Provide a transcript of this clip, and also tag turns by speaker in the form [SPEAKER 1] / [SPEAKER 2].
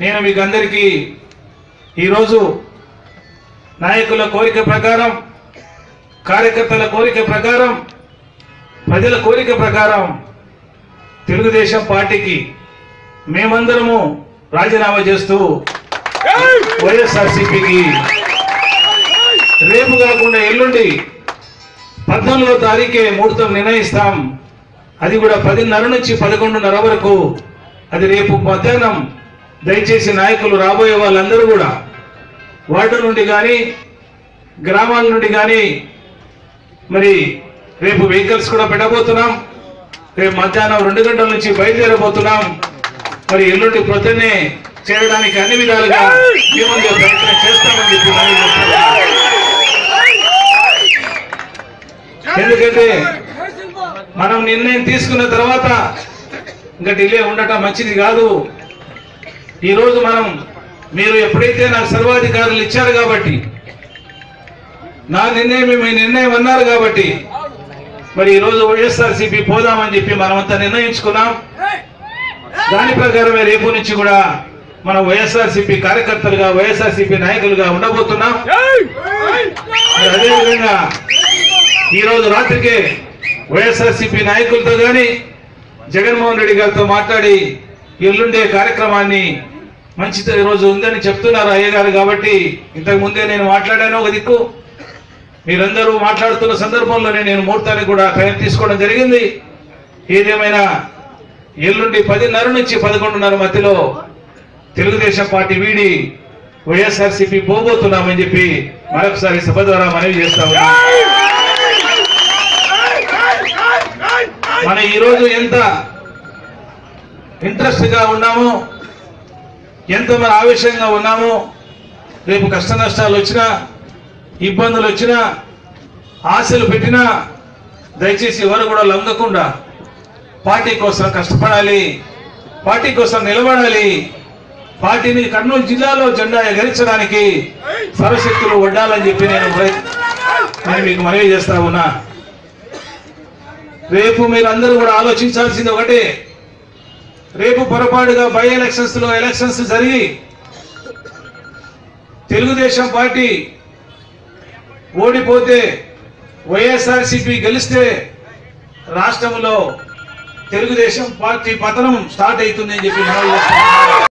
[SPEAKER 1] నేను మీకు అందరికీ ఈరోజు నాయకుల కోరిక ప్రకారం కార్యకర్తల కోరిక ప్రకారం ప్రజల కోరిక ప్రకారం తెలుగుదేశం పార్టీకి మేమందరము రాజీనామా చేస్తూ వైఎస్ఆర్సీపీకి రేపు కాకుండా ఎల్లుండి పద్నాలుగో తారీఖే ముహూర్తం నిర్ణయిస్తాం. అది కూడా పదిన్నర నుంచి పదకొండున్నర వరకు. అది రేపు మధ్యాహ్నం దయచేసి నాయకులు రాబోయే వాళ్ళందరూ కూడా వార్డు నుండి కానీ గ్రామాల నుండి కానీ మరి రేపు వెహికల్స్ కూడా పెట్టబోతున్నాం. రేపు మధ్యాహ్నం రెండు గంటల నుంచి బయలుదేరబోతున్నాం. మరి ఎల్లుండి ప్రొద్దున్నే చేయడానికి అన్ని విధాలుగా మేము ప్రయత్నం చేస్తామని చెప్పి ఎందుకంటే మనం నిర్ణయం తీసుకున్న తర్వాత ఇంకా డిలే ఉండటం మంచిది కాదు. ఈరోజు మనం మీరు ఎప్పుడైతే నాకు సర్వాధికారులు ఇచ్చారు కాబట్టి నా నిర్ణయం మీ నిర్ణయం అన్నారు కాబట్టి మరి ఈరోజు వైఎస్ఆర్సీపీ పోదామని చెప్పి మనమంతా నిర్ణయించుకున్నాం. దాని ప్రకారమే రేపు నుంచి కూడా మనం వైఎస్ఆర్సీపీ కార్యకర్తలుగా వైఎస్ఆర్సీపీ నాయకులుగా ఉండబోతున్నాం. అదేవిధంగా ఈరోజు రాత్రికే వైఎస్ఆర్సీపీ నాయకులతో కానీ జగన్మోహన్ రెడ్డి గారితో మాట్లాడి ఎల్లుండే కార్యక్రమాన్ని మంచి రోజు ఉందని చెప్తున్నారు అయ్య గారు కాబట్టి ఇంతకు ముందే నేను మాట్లాడాను ఒక దిక్కు. మీరందరూ మాట్లాడుతున్న సందర్భంలోనే నేను ముహూర్తానికి కూడా టైం తీసుకోవడం జరిగింది. ఏదేమైనా ఎల్లుండి పదిన్నర నుంచి పదకొండున్నర మధ్యలో తెలుగుదేశం పార్టీ వీడి వైఎస్ఆర్సీపీ పోబోతున్నామని చెప్పి మరొకసారి సభ ద్వారా మనవి చేస్తా ఉన్నాం. మనం ఈరోజు ఎంత ఇంట్రెస్ట్గా ఉన్నామో ఎంత మన ఆవేశంగా ఉన్నామో. రేపు కష్ట నష్టాలు వచ్చినా ఇబ్బందులు వచ్చినా ఆశలు పెట్టినా దయచేసి ఎవరు కూడా లొంగకుండా పార్టీ కోసం కష్టపడాలి పార్టీ కోసం నిలబడాలి. పార్టీని కర్నూలు జిల్లాలో జెండా ఎగరించడానికి సర్వశక్తులు వడ్డాలని చెప్పి నేను నేను మీకు మనవి చేస్తా ఉన్నా. రేపు మీరందరూ కూడా ఆలోచించాల్సింది ఒకటే. రేపు పొరపాటుగా బై ఎలక్షన్స్లో ఎలక్షన్స్ జరిగి తెలుగుదేశం పార్టీ ఓడిపోతే వైఎస్ఆర్సీపీ గెలిస్తే రాష్ట్రంలో తెలుగుదేశం పార్టీ పతనం స్టార్ట్ అవుతుందని చెప్పి